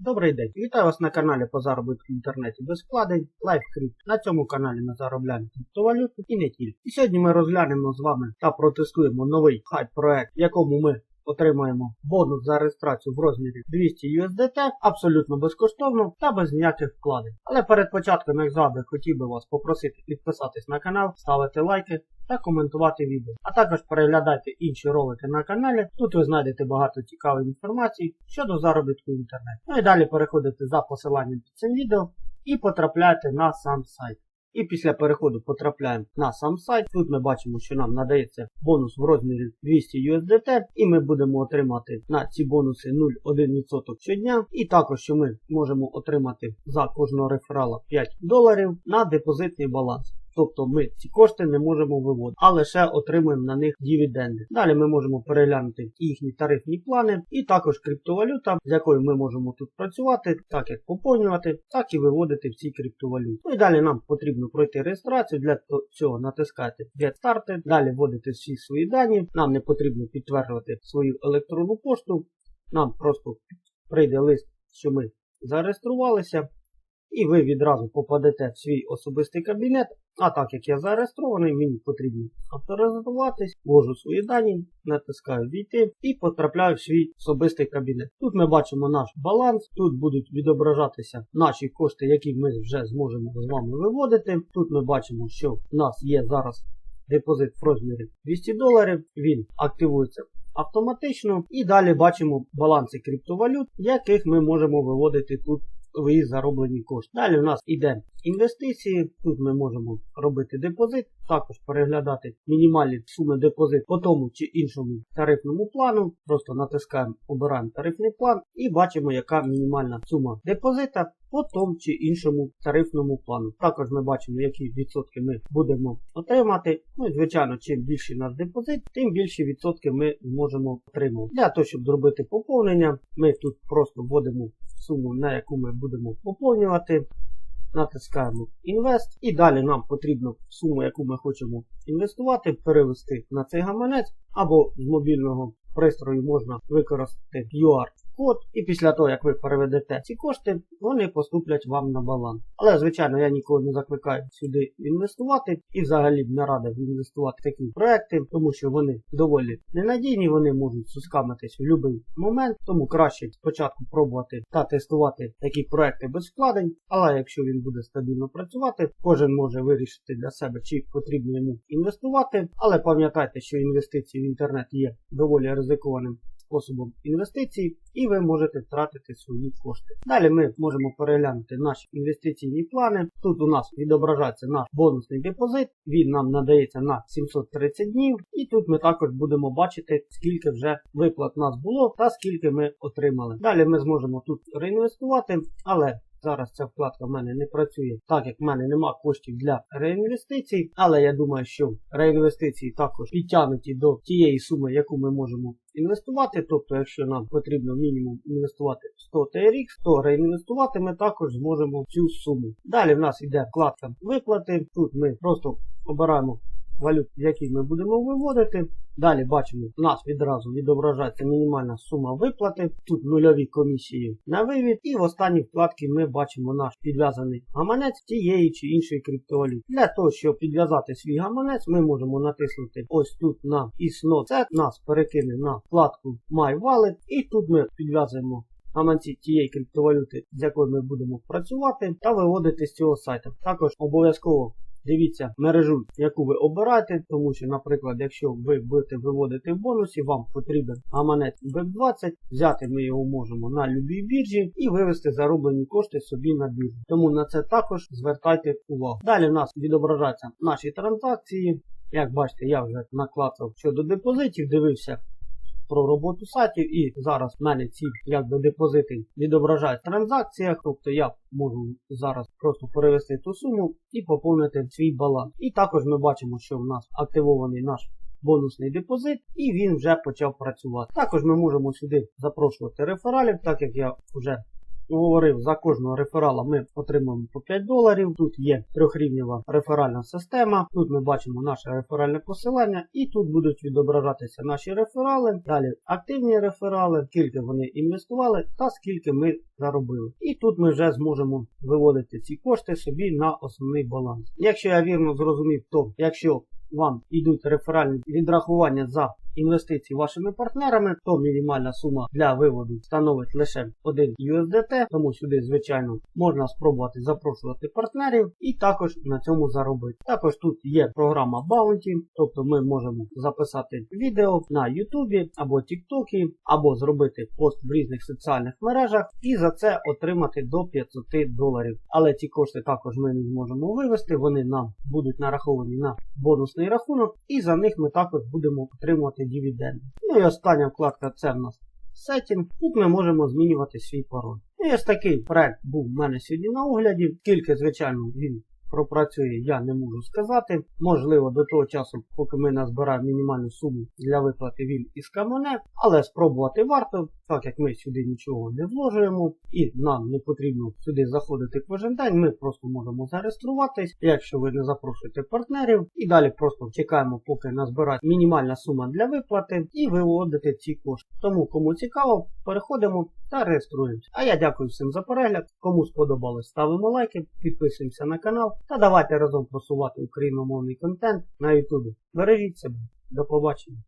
Добрий день! Вітаю вас на каналі по заробітку в інтернеті без вкладень LiveCrypt. На цьому каналі ми заробляємо криптовалюту і не тільки. І сьогодні ми розглянемо з вами та протестуємо новий хайп проект, якому ми отримаємо бонус за реєстрацію в розмірі 200 USDT абсолютно безкоштовно та без ніяких вкладень. Але перед початком, як завжди, хотів би вас попросити підписатись на канал, ставити лайки та коментувати відео. А також переглядайте інші ролики на каналі. Тут ви знайдете багато цікавої інформації щодо заробітку в інтернеті. Ну і далі переходите за посиланням під цим відео і потрапляєте на сам сайт. І після переходу потрапляємо на сам сайт. Тут ми бачимо, що нам надається бонус в розмірі 200 USDT, і ми будемо отримати на ці бонуси 0,1% щодня. І також, що ми можемо отримати за кожного реферала 5 доларів на депозитний баланс. Тобто ми ці кошти не можемо виводити, а лише отримуємо на них дивіденди. Далі ми можемо переглянути їхні тарифні плани і також криптовалюта, з якою ми можемо тут працювати, так як поповнювати, так і виводити в цій криптовалюті. Ну і далі нам потрібно пройти реєстрацію. Для цього натискати Get Started, далі вводити всі свої дані. Нам не потрібно підтверджувати свою електронну пошту. Нам просто прийде лист, що ми зареєструвалися. І ви відразу попадете в свій особистий кабінет. А так як я зареєстрований, мені потрібно авторизуватись, ввожу свої дані, натискаю війти і потрапляю в свій особистий кабінет. Тут ми бачимо наш баланс, тут будуть відображатися наші кошти, які ми вже зможемо з вами виводити. Тут ми бачимо, що в нас є зараз депозит в розмірі 200 доларів, він активується автоматично. І далі бачимо баланси криптовалют, яких ми можемо виводити тут свої зароблені кошти. Далі у нас йде інвестиції. Тут ми можемо робити депозит, також переглядати мінімальні суми депозит по тому чи іншому тарифному плану. Просто натискаємо, обираємо тарифний план і бачимо, яка мінімальна сума депозита по тому чи іншому тарифному плану. Також ми бачимо, які відсотки ми будемо отримати. Ну і звичайно, чим більший наш депозит, тим більші відсотки ми зможемо отримати. Для того, щоб зробити поповнення, ми тут просто вводимо суму, на яку ми будемо поповнювати. Натискаємо Інвест. І далі нам потрібно суму, яку ми хочемо інвестувати, перевести на цей гаманець, або з мобільного пристрою можна використати QR код, і після того, як ви переведете ці кошти, вони поступлять вам на баланс. Але, звичайно, я нікого не закликаю сюди інвестувати і взагалі б не радив інвестувати в такі проекти, тому що вони доволі ненадійні, вони можуть сускамитись в будь-який момент, тому краще спочатку пробувати та тестувати такі проекти без вкладень, але якщо він буде стабільно працювати, кожен може вирішити для себе, чи потрібно йому інвестувати. Але пам'ятайте, що інвестиції в інтернет є доволі ризикованим способом інвестицій, і ви можете втратити свої кошти. Далі ми можемо переглянути наші інвестиційні плани. Тут у нас відображається наш бонусний депозит, він нам надається на 730 днів. І тут ми також будемо бачити, скільки вже виплат у нас було та скільки ми отримали. Далі ми зможемо тут реінвестувати, але Зараз ця вкладка в мене не працює, так як в мене нема коштів для реінвестицій, але я думаю, що реінвестиції також підтягнуті до тієї суми, яку ми можемо інвестувати. Тобто, якщо нам потрібно мінімум інвестувати 100 TRX, то реінвестувати ми також зможемо цю суму. Далі в нас йде вкладка виплати. Тут ми просто обираємо валют, які ми будемо виводити. Далі бачимо, у нас відразу відображається мінімальна сума виплати. Тут нульові комісії на вивід. І в останній вкладці ми бачимо наш підв'язаний гаманець тієї чи іншої криптовалюти. Для того, щоб підв'язати свій гаманець, ми можемо натиснути ось тут на ISNO. Це нас перекине на вкладку My Wallet. І тут ми підв'язуємо гаманці тієї криптовалюти, з якою ми будемо працювати, та виводити з цього сайту. Також обов'язково Дивіться мережу, яку ви обираєте, тому що, наприклад, якщо ви будете виводити в бонусі, вам потрібен гаманець BEP20, взяти ми його можемо на любій біржі і вивести зароблені кошти собі на біржу. Тому на це також звертайте увагу. Далі в нас відображаються наші транзакції. Як бачите, я вже наклацав щодо депозитів, дивився про роботу сайтів і зараз в мене ці якби депозити відображають в транзакціях, тобто я можу зараз просто перевести ту суму і поповнити свій баланс. І також ми бачимо, що в нас активований наш бонусний депозит і він вже почав працювати. Також ми можемо сюди запрошувати рефералів, так як я вже говорив, за кожного реферала ми отримуємо по 5 доларів. Тут є трьохрівнева реферальна система. Тут ми бачимо наше реферальне посилання, і тут будуть відображатися наші реферали. Далі активні реферали, скільки вони інвестували та скільки ми заробили. І тут ми вже зможемо виводити ці кошти собі на основний баланс. Якщо я вірно зрозумів, то якщо вам йдуть реферальні відрахування за інвестиції вашими партнерами, то мінімальна сума для виводу становить лише 1 USDT, тому сюди, звичайно, можна спробувати запрошувати партнерів і також на цьому заробити. Також тут є програма Bounty, тобто ми можемо записати відео на YouTube або TikTok, або зробити пост в різних соціальних мережах і за це отримати до 500 доларів. Але ці кошти також ми не зможемо вивести, вони нам будуть нараховані на бонусний рахунок, і за них ми також будемо отримувати дивіденди. Ну і остання вкладка це в нас Setting. Тут ми можемо змінювати свій пароль. Ось такий проект був в мене сьогодні на огляді. Скільки, звичайно, він пропрацює, я не можу сказати. Можливо, до того часу, поки ми назбираємо мінімальну суму для виплати він із камене, але спробувати варто, так як ми сюди нічого не вложуємо, і нам не потрібно сюди заходити кожен день. Ми просто можемо зареєструватись, якщо ви не запрошуєте партнерів, і далі просто чекаємо, поки назбирає мінімальна сума для виплати, і виводити ці кошти. Тому, кому цікаво, переходимо та реєструємося. А я дякую всім за перегляд. Кому сподобалось, ставимо лайки, підписуємося на канал та давайте разом просувати україномовний контент на YouTube. Бережіть себе. До побачення.